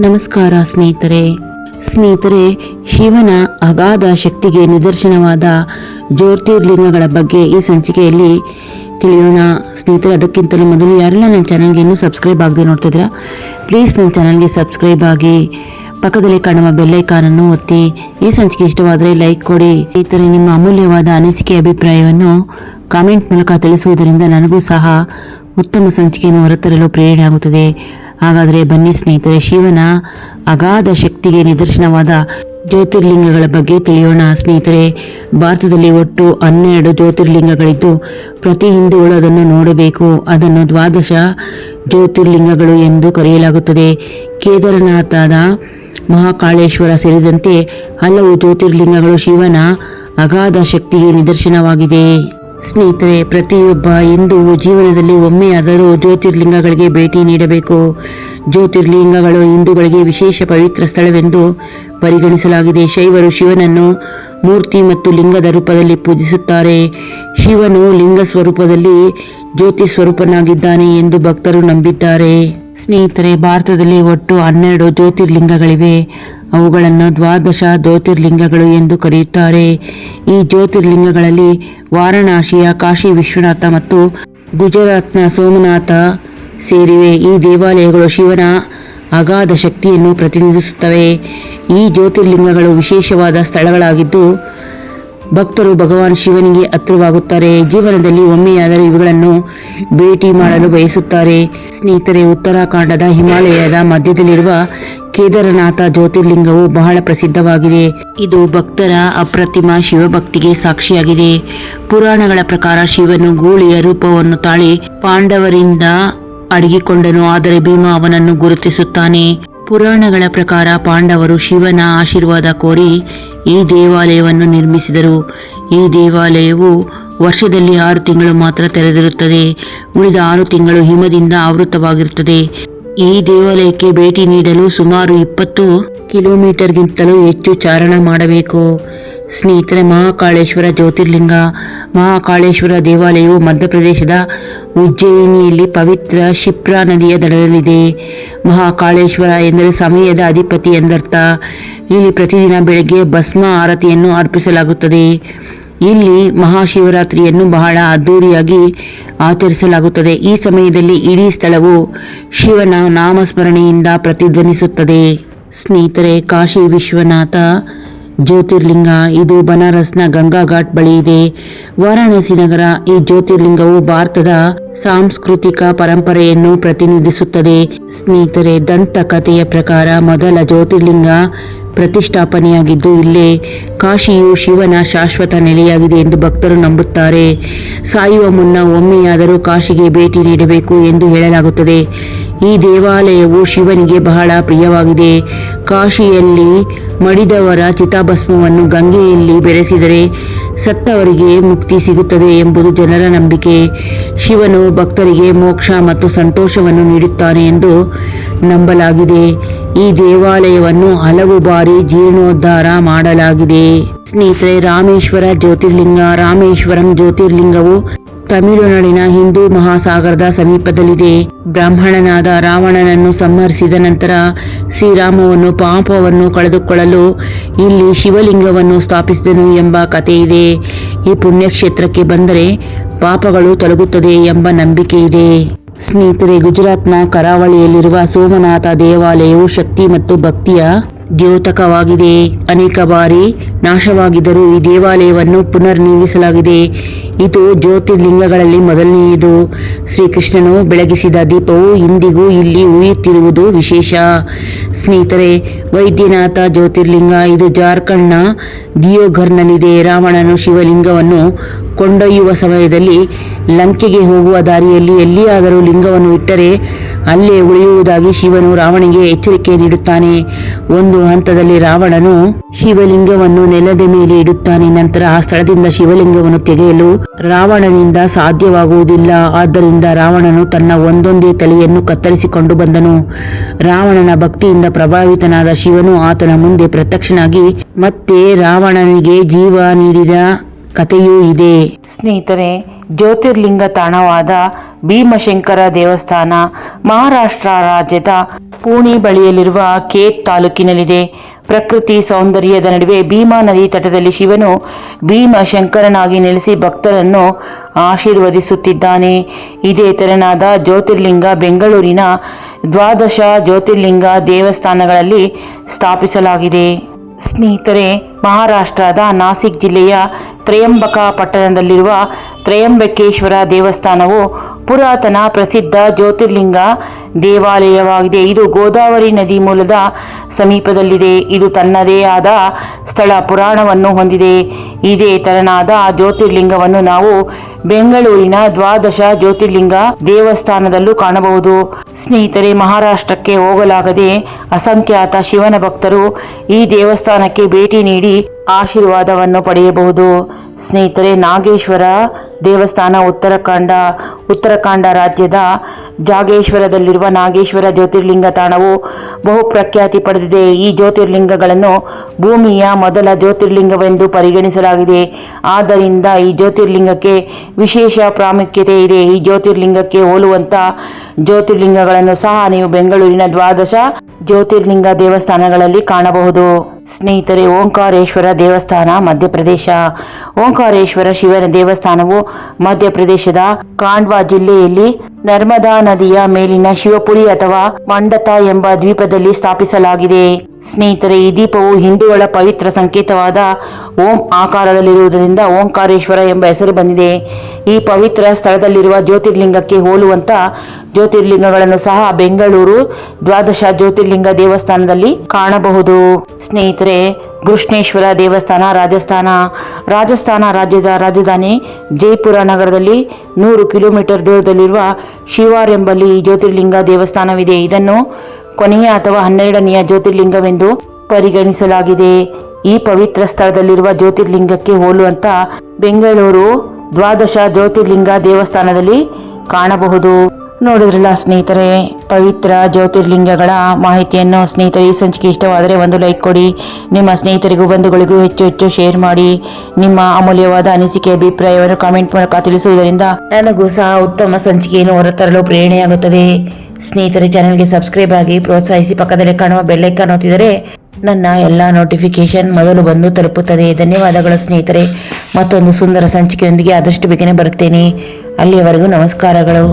ನಮಸ್ಕಾರ ಸ್ನೇಹಿತರೆ. ಸ್ನೇಹಿತರೆ, ಶಿವನ ಅಗಾಧ ಶಕ್ತಿಗೆ ನಿದರ್ಶನವಾದ ಜ್ಯೋತಿರ್ಲಿಂಗಗಳ ಬಗ್ಗೆ ಈ ಸಂಚಿಕೆಯಲ್ಲಿ ತಿಳಿಯೋಣ. ಸ್ನೇಹಿತರೆ, ಅದಕ್ಕಿಂತಲೂ ಮೊದಲು ಯಾರೆಲ್ಲ ನನ್ನ ಚಾನಲ್ಗೆ ಇನ್ನೂ ಸಬ್ಸ್ಕ್ರೈಬ್ ಆಗದೆ ನೋಡ್ತಿದ್ದೀರಾ ಪ್ಲೀಸ್ ನನ್ನ ಚಾನಲ್ಗೆ ಸಬ್ಸ್ಕ್ರೈಬ್ ಆಗಿ ಪಕ್ಕದಲ್ಲಿ ಕಾಣುವ ಬೆಲ್ಲೈಕಾನನ್ನು ಒತ್ತಿ. ಈ ಸಂಚಿಕೆ ಇಷ್ಟವಾದರೆ ಲೈಕ್ ಕೊಡಿ. ಸ್ನೇಹಿತರೆ, ನಿಮ್ಮ ಅಮೂಲ್ಯವಾದ ಅನಿಸಿಕೆ ಅಭಿಪ್ರಾಯವನ್ನು ಕಾಮೆಂಟ್ ಮೂಲಕ ತಿಳಿಸುವುದರಿಂದ ನನಗೂ ಸಹ ಉತ್ತಮ ಸಂಚಿಕೆಯನ್ನು ಹೊರತರಲು ಪ್ರೇರಣೆ ಆಗುತ್ತದೆ. ಹಾಗಾದರೆ ಬನ್ನಿ ಸ್ನೇಹಿತರೆ, ಶಿವನ ಅಗಾಧ ಶಕ್ತಿಗೆ ನಿದರ್ಶನವಾದ ಜ್ಯೋತಿರ್ಲಿಂಗಗಳ ಬಗ್ಗೆ ತಿಳಿಯೋಣ. ಸ್ನೇಹಿತರೆ, ಭಾರತದಲ್ಲಿ ಒಟ್ಟು ಹನ್ನೆರಡು ಜ್ಯೋತಿರ್ಲಿಂಗಗಳಿದ್ದು, ಪ್ರತಿ ಹಿಂದೂಗಳು ಅದನ್ನು ನೋಡಬೇಕು. ಅದನ್ನು ದ್ವಾದಶ ಜ್ಯೋತಿರ್ಲಿಂಗಗಳು ಎಂದು ಕರೆಯಲಾಗುತ್ತದೆ. ಕೇದಾರನಾಥದ ಮಹಾಕಾಳೇಶ್ವರ ಸೇರಿದಂತೆ ಹಲವು ಜ್ಯೋತಿರ್ಲಿಂಗಗಳು ಶಿವನ ಅಗಾಧ ಶಕ್ತಿಗೆ ನಿದರ್ಶನವಾಗಿದೆ. ಸ್ನೇಹಿತರೆ, ಪ್ರತಿಯೊಬ್ಬ ಹಿಂದೂ ಜೀವನದಲ್ಲಿ ಒಮ್ಮೆಯಾದರೂ ಜ್ಯೋತಿರ್ಲಿಂಗಗಳಿಗೆ ಭೇಟಿ ನೀಡಬೇಕು. ಜ್ಯೋತಿರ್ಲಿಂಗಗಳು ಹಿಂದೂಗಳಿಗೆ ವಿಶೇಷ ಪವಿತ್ರ ಸ್ಥಳವೆಂದು ಪರಿಗಣಿಸಲಾಗಿದೆ. ಶೈವರು ಶಿವನನ್ನು ಮೂರ್ತಿ ಮತ್ತು ಲಿಂಗದ ರೂಪದಲ್ಲಿ ಪೂಜಿಸುತ್ತಾರೆ. ಶಿವನು ಲಿಂಗ ಸ್ವರೂಪದಲ್ಲಿ ಜ್ಯೋತಿ ಸ್ವರೂಪನಾಗಿದ್ದಾನೆ ಎಂದು ಭಕ್ತರು ನಂಬಿದ್ದಾರೆ. ಸ್ನೇಹಿತರೆ, ಭಾರತದಲ್ಲಿ ಒಟ್ಟು ಹನ್ನೆರಡು ಜ್ಯೋತಿರ್ಲಿಂಗಗಳಿವೆ. ಅವುಗಳನ್ನು ದ್ವಾದಶ ಜ್ಯೋತಿರ್ಲಿಂಗಗಳು ಎಂದು ಕರೆಯುತ್ತಾರೆ. ಈ ಜ್ಯೋತಿರ್ಲಿಂಗಗಳಲ್ಲಿ ವಾರಣಾಸಿಯ ಕಾಶಿ ವಿಶ್ವನಾಥ ಮತ್ತು ಗುಜರಾತ್ನ ಸೋಮನಾಥ ಸೇರಿವೆ. ಈ ದೇವಾಲಯಗಳು ಶಿವನ ಅಗಾಧ ಶಕ್ತಿಯನ್ನು ಪ್ರತಿನಿಧಿಸುತ್ತವೆ. ಈ ಜ್ಯೋತಿರ್ಲಿಂಗಗಳು ವಿಶೇಷವಾದ ಸ್ಥಳಗಳಾಗಿದ್ದು ಭಕ್ತರು ಭಗವಾನ್ ಶಿವನಿಗೆ ಹತ್ತಿರವಾಗುತ್ತಾರೆ. ಜೀವನದಲ್ಲಿ ಒಮ್ಮೆಯಾದರೂ ಇವುಗಳನ್ನು ಭೇಟಿ ಮಾಡಲು ಬಯಸುತ್ತಾರೆ. ಸ್ನೇಹಿತರೆ, ಉತ್ತರಾಖಂಡದ ಹಿಮಾಲಯದ ಮಧ್ಯದಲ್ಲಿರುವ ಕೇದಾರನಾಥ ಜ್ಯೋತಿರ್ಲಿಂಗವು ಬಹಳ ಪ್ರಸಿದ್ಧವಾಗಿದೆ. ಇದು ಭಕ್ತರ ಅಪ್ರತಿಮ ಶಿವಭಕ್ತಿಗೆ ಸಾಕ್ಷಿಯಾಗಿದೆ. ಪುರಾಣಗಳ ಪ್ರಕಾರ ಶಿವನು ಗೂಳಿಯ ರೂಪವನ್ನು ತಾಳಿ ಪಾಂಡವರಿಂದ ಅಡಗಿಕೊಂಡನು, ಆದರೆ ಭೀಮ ಅವನನ್ನು ಗುರುತಿಸುತ್ತಾನೆ. ಪುರಾಣಗಳ ಪ್ರಕಾರ ಪಾಂಡವರು ಶಿವನ ಆಶೀರ್ವಾದ ಕೋರಿ ಈ ದೇವಾಲಯವನ್ನು ನಿರ್ಮಿಸಿದರು. ಈ ದೇವಾಲಯವು ವರ್ಷದಲ್ಲಿ ಆರು ತಿಂಗಳು ಮಾತ್ರ ತೆರೆದಿರುತ್ತದೆ. ಉಳಿದ ಆರು ತಿಂಗಳು ಹಿಮದಿಂದ ಆವೃತವಾಗಿರುತ್ತದೆ ಈ ದೇವಾಲಯಕ್ಕೆ ಭೇಟಿ ನೀಡಲು ಸುಮಾರು ಇಪ್ಪತ್ತು ಕಿಲೋಮೀಟರ್ಗಿಂತಲೂ ಹೆಚ್ಚು ಚಾರಣ ಮಾಡಬೇಕು. ಸ್ನೇಹಿತರೆ, ಮಹಾಕಾಳೇಶ್ವರ ಜ್ಯೋತಿರ್ಲಿಂಗ, ಮಹಾಕಾಳೇಶ್ವರ ದೇವಾಲಯವು ಮಧ್ಯಪ್ರದೇಶದ ಉಜ್ಜಯಿನಿಯಲ್ಲಿ ಪವಿತ್ರ ಶಿಪ್ರಾ ನದಿಯ ದಡದಲ್ಲಿದೆ. ಮಹಾಕಾಳೇಶ್ವರ ಎಂದರೆ ಸಮಯದ ಅಧಿಪತಿ ಎಂದರ್ಥ. ಇಲ್ಲಿ ಪ್ರತಿದಿನ ಬೆಳಗ್ಗೆ ಭಸ್ಮ ಆರತಿಯನ್ನು ಅರ್ಪಿಸಲಾಗುತ್ತದೆ. ಇಲ್ಲಿ ಮಹಾಶಿವರಾತ್ರಿಯನ್ನು ಬಹಳ ಅದ್ಧೂರಿಯಾಗಿ ಆಚರಿಸಲಾಗುತ್ತದೆ. ಈ ಸಮಯದಲ್ಲಿ ಇಡೀ ಸ್ಥಳವು ಶಿವನ ನಾಮಸ್ಮರಣೆಯಿಂದ ಪ್ರತಿಧ್ವನಿಸುತ್ತದೆ. ಸ್ನೇಹಿತರೆ, ಕಾಶಿ ವಿಶ್ವನಾಥ ಜ್ಯೋತಿರ್ಲಿಂಗ. ಇದು ಬನಾರಸ್ನ ಗಂಗಾ ಘಾಟ್ ಬಳಿ ಇದೆ. ವಾರಾಣಸಿ ನಗರ, ಈ ಜ್ಯೋತಿರ್ಲಿಂಗವು ಭಾರತದ ಸಾಂಸ್ಕೃತಿಕ ಪರಂಪರೆಯನ್ನು ಪ್ರತಿನಿಧಿಸುತ್ತದೆ. ಸ್ನೇಹಿತರೆ ದಂತಕಥೆಯ ಪ್ರಕಾರ ಮೊದಲ ಜ್ಯೋತಿರ್ಲಿಂಗ ಪ್ರತಿಷ್ಠಾಪನೆಯಾಗಿದ್ದು, ಇಲ್ಲೇ ಕಾಶಿಯು ಶಿವನ ಶಾಶ್ವತ ನೆಲೆಯಾಗಿದೆ ಎಂದು ಭಕ್ತರು ನಂಬುತ್ತಾರೆ. ಸಾಯುವ ಮುನ್ನ ಒಮ್ಮೆಯಾದರೂ ಕಾಶಿಗೆ ಭೇಟಿ ನೀಡಬೇಕು ಎಂದು ಹೇಳಲಾಗುತ್ತದೆ. ಈ ದೇವಾಲಯವು ಶಿವನಿಗೆ ಬಹಳ ಪ್ರಿಯವಾಗಿದೆ. ಕಾಶಿಯಲ್ಲಿ ಮಡಿದವರ ಚಿತಾಭಸ್ಮವನ್ನು ಗಂಗೆಯಲ್ಲಿ ಬೆರೆಸಿದರೆ ಸತ್ತವರಿಗೆ ಮುಕ್ತಿ ಸಿಗುತ್ತದೆ ಎಂಬುದು ಜನರ ನಂಬಿಕೆ. ಶಿವನು ಭಕ್ತರಿಗೆ ಮೋಕ್ಷ ಮತ್ತು ಸಂತೋಷವನ್ನು ನೀಡುತ್ತಾನೆ ಎಂದು ನಂಬಲಾಗಿದೆ. ಈ ದೇವಾಲಯವನ್ನು ಹಲವು ಬಾರಿ ಜೀರ್ಣೋದ್ಧಾರ ಮಾಡಲಾಗಿದೆ. ಸ್ನೇಹಿತರೆ, ರಾಮೇಶ್ವರ ಜ್ಯೋತಿರ್ಲಿಂಗ, ರಾಮೇಶ್ವರಂ ಜ್ಯೋತಿರ್ಲಿಂಗವು ತಮಿಳುನಾಡಿನ ಹಿಂದೂ ಮಹಾಸಾಗರದ ಸಮೀಪದಲ್ಲಿದೆ. ಬ್ರಾಹ್ಮಣನಾದ ರಾವಣನನ್ನು ಸಂಹರಿಸಿದ ನಂತರ ಶ್ರೀರಾಮವನ್ನು ಪಾಪವನ್ನು ಕಳೆದುಕೊಳ್ಳಲು ಇಲ್ಲಿ ಶಿವಲಿಂಗವನ್ನು ಸ್ಥಾಪಿಸಿದನು ಎಂಬ ಕಥೆ ಇದೆ. ಈ ಪುಣ್ಯಕ್ಷೇತ್ರಕ್ಕೆ ಬಂದರೆ ಪಾಪಗಳು ತೊಲಗುತ್ತದೆ ಎಂಬ ನಂಬಿಕೆ ಇದೆ. ಸ್ನೇಹಿತರೆ, ಗುಜರಾತ್ನ ಕರಾವಳಿಯಲ್ಲಿರುವ ಸೋಮನಾಥ ದೇವಾಲಯವು ಶಕ್ತಿ ಮತ್ತು ಭಕ್ತಿಯ ದ್ಯೋತಕವಾಗಿದೆ. ಅನೇಕ ಬಾರಿ ನಾಶವಾಗಿದ್ದರೂ ಈ ದೇವಾಲಯವನ್ನು ಪುನರ್ನಿರ್ಮಿಸಲಾಗಿದೆ. ಇದು ಜ್ಯೋತಿರ್ಲಿಂಗಗಳಲ್ಲಿ ಮೊದಲನೆಯದು. ಶ್ರೀಕೃಷ್ಣನು ಬೆಳಗಿಸಿದ ದೀಪವು ಇಂದಿಗೂ ಇಲ್ಲಿ ಉಳಿಯುತ್ತಿರುವುದು ವಿಶೇಷ. ಸ್ನೇಹಿತರೆ, ವೈದ್ಯನಾಥ ಜ್ಯೋತಿರ್ಲಿಂಗ, ಇದು ಜಾರ್ಖಂಡ್ನ ದಿಯೋಘರ್ನಲ್ಲಿದೆ. ರಾವಣನು ಶಿವಲಿಂಗವನ್ನು ಕೊಂಡೊಯ್ಯುವ ಸಮಯದಲ್ಲಿ ಲಂಕೆಗೆ ಹೋಗುವ ದಾರಿಯಲ್ಲಿ ಎಲ್ಲಿಯಾದರೂ ಲಿಂಗವನ್ನು ಇಟ್ಟರೆ ಅಲ್ಲೇ ಉಳಿಯುವುದಾಗಿ ಶಿವನು ರಾವಣನಿಗೆ ಎಚ್ಚರಿಕೆ ನೀಡುತ್ತಾನೆ. ಒಂದು ಹಂತದಲ್ಲಿ ರಾವಣನು ಶಿವಲಿಂಗವನ್ನು ನೆಲದ ಮೇಲೆ ಇಡುತ್ತಾನೆ. ನಂತರ ಆ ಸ್ಥಳದಿಂದ ಶಿವಲಿಂಗವನ್ನು ತೆಗೆಯಲು ರಾವಣನಿಂದ ಸಾಧ್ಯವಾಗುವುದಿಲ್ಲ. ಆದ್ದರಿಂದ ರಾವಣನು ತನ್ನ ಒಂದೊಂದೇ ತಲೆಯನ್ನು ಕತ್ತರಿಸಿಕೊಂಡು ಬಂದನು. ರಾವಣನ ಭಕ್ತಿಯಿಂದ ಪ್ರಭಾವಿತನಾದ ಶಿವನು ಆತನ ಮುಂದೆ ಪ್ರತ್ಯಕ್ಷನಾಗಿ ಮತ್ತೆ ರಾವಣನಿಗೆ ಜೀವ ನೀಡಿದ ಕಥೆಯೂ ಇದೆ. ಸ್ನೇಹಿತರೆ, ಜ್ಯೋತಿರ್ಲಿಂಗ ತಾಣವಾದ ಭೀಮಶಂಕರ ದೇವಸ್ಥಾನ ಮಹಾರಾಷ್ಟ್ರ ರಾಜ್ಯದ ಪುಣೆ ಬಳಿಯಲ್ಲಿರುವ ಕೇತ್ ತಾಲೂಕಿನಲ್ಲಿದೆ. ಪ್ರಕೃತಿ ಸೌಂದರ್ಯದ ನಡುವೆ ಭೀಮಾ ನದಿ ತಟದಲ್ಲಿ ಶಿವನು ಭೀಮಶಂಕರನಾಗಿ ನೆಲೆಸಿ ಭಕ್ತರನ್ನು ಆಶೀರ್ವದಿಸುತ್ತಿದ್ದಾನೆ. ಇದೇ ತೆರನಾದ ಜ್ಯೋತಿರ್ಲಿಂಗ ಬೆಂಗಳೂರಿನ ದ್ವಾದಶ ಜ್ಯೋತಿರ್ಲಿಂಗ ದೇವಸ್ಥಾನಗಳಲ್ಲಿ ಸ್ಥಾಪಿಸಲಾಗಿದೆ. ಸ್ನೇಹಿತರೆ, ಮಹಾರಾಷ್ಟ್ರದ ನಾಸಿಕ್ ಜಿಲ್ಲೆಯ ತ್ರಯಂಬಕ ಪಟ್ಟಣದಲ್ಲಿರುವ ತ್ರಯಂಬಕೇಶ್ವರ ದೇವಸ್ಥಾನವು ಪುರಾತನ ಪ್ರಸಿದ್ಧ ಜ್ಯೋತಿರ್ಲಿಂಗ ದೇವಾಲಯವಾಗಿದೆ. ಇದು ಗೋದಾವರಿ ನದಿ ಮೂಲದ ಸಮೀಪದಲ್ಲಿದೆ. ಇದು ತನ್ನದೇ ಆದ ಸ್ಥಳ ಪುರಾಣವನ್ನು ಹೊಂದಿದೆ. ಇದೇ ತೆರನಾದ ಜ್ಯೋತಿರ್ಲಿಂಗವನ್ನು ನಾವು ಬೆಂಗಳೂರಿನ ದ್ವಾದಶ ಜ್ಯೋತಿರ್ಲಿಂಗ ದೇವಸ್ಥಾನದಲ್ಲೂ ಕಾಣಬಹುದು. ಸ್ನೇಹಿತರೆ, ಮಹಾರಾಷ್ಟ್ರಕ್ಕೆ ಹೋಗಲಾಗದೆ ಅಸಂಖ್ಯಾತ ಶಿವನ ಭಕ್ತರು ಈ ದೇವಸ್ಥಾನಕ್ಕೆ ಭೇಟಿ ನೀಡಿ ಆಶೀರ್ವಾದವನ್ನು ಪಡೆಯಬಹುದು. ಸ್ನೇಹಿತರೆ, ನಾಗೇಶ್ವರ ದೇವಸ್ಥಾನ ಉತ್ತರಾಖಂಡ ಉತ್ತರಾಖಂಡ ರಾಜ್ಯದ ಜಾಗೇಶ್ವರದಲ್ಲಿರುವ ನಾಗೇಶ್ವರ ಜ್ಯೋತಿರ್ಲಿಂಗ ತಾಣವು ಬಹು ಪ್ರಖ್ಯಾತಿ ಪಡೆದಿದೆ. ಈ ಜ್ಯೋತಿರ್ಲಿಂಗಗಳನ್ನು ಭೂಮಿಯ ಮೊದಲ ಜ್ಯೋತಿರ್ಲಿಂಗವೆಂದು ಪರಿಗಣಿಸಲಾಗಿದೆ. ಆದ್ದರಿಂದ ಈ ಜ್ಯೋತಿರ್ಲಿಂಗಕ್ಕೆ ವಿಶೇಷ ಪ್ರಾಮುಖ್ಯತೆ ಇದೆ. ಈ ಜ್ಯೋತಿರ್ಲಿಂಗಕ್ಕೆ ಹೋಲುವಂತ ಜ್ಯೋತಿರ್ಲಿಂಗಗಳನ್ನು ಸಹ ನೀವು ಬೆಂಗಳೂರಿನ ದ್ವಾದಶ ಜ್ಯೋತಿರ್ಲಿಂಗ ದೇವಸ್ಥಾನಗಳಲ್ಲಿ ಕಾಣಬಹುದು. ಸ್ನೇಹಿತರೆ, ಓಂಕಾರೇಶ್ವರ ದೇವಸ್ಥಾನ, ಮಧ್ಯಪ್ರದೇಶ. ಓಂಕಾರೇಶ್ವರ ಶಿವನ ದೇವಸ್ಥಾನವು ಮಧ್ಯಪ್ರದೇಶದ ಕಾಂಡ್ವಾ ಜಿಲ್ಲೆಯಲ್ಲಿ ನರ್ಮದಾ ನದಿಯ ಮೇಲಿನ ಶಿವಪುರಿ ಅಥವಾ ಮಂಡತ ಎಂಬ ದ್ವೀಪದಲ್ಲಿ ಸ್ಥಾಪಿಸಲಾಗಿದೆ. ಸ್ನೇಹಿತರೆ, ಈ ದೀಪವು ಹಿಂದೂಗಳ ಪವಿತ್ರ ಸಂಕೇತವಾದ ಓಂ ಆಕಾರದಲ್ಲಿರುವುದರಿಂದ ಓಂಕಾರೇಶ್ವರ ಎಂಬ ಹೆಸರು ಬಂದಿದೆ. ಈ ಪವಿತ್ರ ಸ್ಥಳದಲ್ಲಿರುವ ಜ್ಯೋತಿರ್ಲಿಂಗಕ್ಕೆ ಹೋಲುವಂತ ಜ್ಯೋತಿರ್ಲಿಂಗಗಳನ್ನು ಸಹ ಬೆಂಗಳೂರು ದ್ವಾದಶ ಜ್ಯೋತಿರ್ಲಿಂಗ ದೇವಸ್ಥಾನದಲ್ಲಿ ಕಾಣಬಹುದು. ಸ್ನೇಹಿತರೆ, ಕೃಷ್ಣೇಶ್ವರ ದೇವಸ್ಥಾನ ರಾಜಸ್ಥಾನ. ರಾಜಸ್ಥಾನ ರಾಜ್ಯದ ರಾಜಧಾನಿ ಜೈಪುರ ನಗರದಲ್ಲಿ ನೂರು ಕಿಲೋಮೀಟರ್ ದೂರದಲ್ಲಿರುವ ಶಿವಾರ್ ಎಂಬಲ್ಲಿ ಜ್ಯೋತಿರ್ಲಿಂಗ ದೇವಸ್ಥಾನವಿದೆ. ಇದನ್ನು ಕೊನೆಯ ಅಥವಾ ಹನ್ನೆರಡನೆಯ ಜ್ಯೋತಿರ್ಲಿಂಗವೆಂದು ಪರಿಗಣಿಸಲಾಗಿದೆ. ಈ ಪವಿತ್ರ ಸ್ಥಳದಲ್ಲಿರುವ ಜ್ಯೋತಿರ್ಲಿಂಗಕ್ಕೆ ಹೋಲುವಂತ ಬೆಂಗಳೂರು ದ್ವಾದಶ ಜ್ಯೋತಿರ್ಲಿಂಗ ದೇವಸ್ಥಾನದಲ್ಲಿ ಕಾಣಬಹುದು. ನೋಡಿದ್ರಲ್ಲ ಸ್ನೇಹಿತರೆ, ಪವಿತ್ರ ಜ್ಯೋತಿರ್ಲಿಂಗಗಳ ಮಾಹಿತಿಯನ್ನು ಸ್ನೇಹಿತರೆ, ಈ ಸಂಚಿಕೆ ಇಷ್ಟವಾದರೆ ಒಂದು ಲೈಕ್ ಕೊಡಿ. ನಿಮ್ಮ ಸ್ನೇಹಿತರಿಗೂ, ಬಂಧುಗಳಿಗೂ ಹೆಚ್ಚು ಹೆಚ್ಚು ಶೇರ್ ಮಾಡಿ. ನಿಮ್ಮ ಅಮೂಲ್ಯವಾದ ಅನಿಸಿಕೆ, ಅಭಿಪ್ರಾಯವನ್ನು ಕಾಮೆಂಟ್ ಮೂಲಕ ತಿಳಿಸುವುದರಿಂದ ನನಗೂ ಸಹ ಉತ್ತಮ ಸಂಚಿಕೆಯನ್ನು ಹೊರತರಲು ಪ್ರೇರಣೆಯಾಗುತ್ತದೆ. ಸ್ನೇಹಿತರೆ ಚಾನೆಲ್ಗೆ ಸಬ್ಸ್ಕ್ರೈಬ್ ಆಗಿ ಪ್ರೋತ್ಸಾಹಿಸಿ ಪಕ್ಕದಲ್ಲಿ ಕಾಣುವ ಬೆಲ್ಲೈಕನ್ ಒತ್ತಿದರೆ ನನ್ನ ಎಲ್ಲ ನೋಟಿಫಿಕೇಶನ್ ಮೊದಲು ಬಂದು ತಲುಪುತ್ತದೆ. ಧನ್ಯವಾದಗಳು ಸ್ನೇಹಿತರೆ. ಮತ್ತೊಂದು ಸುಂದರ ಸಂಚಿಕೆಯೊಂದಿಗೆ ಆದಷ್ಟು ಬೇಗನೆ ಬರುತ್ತೇನೆ. ಅಲ್ಲಿಯವರೆಗೂ ನಮಸ್ಕಾರಗಳು.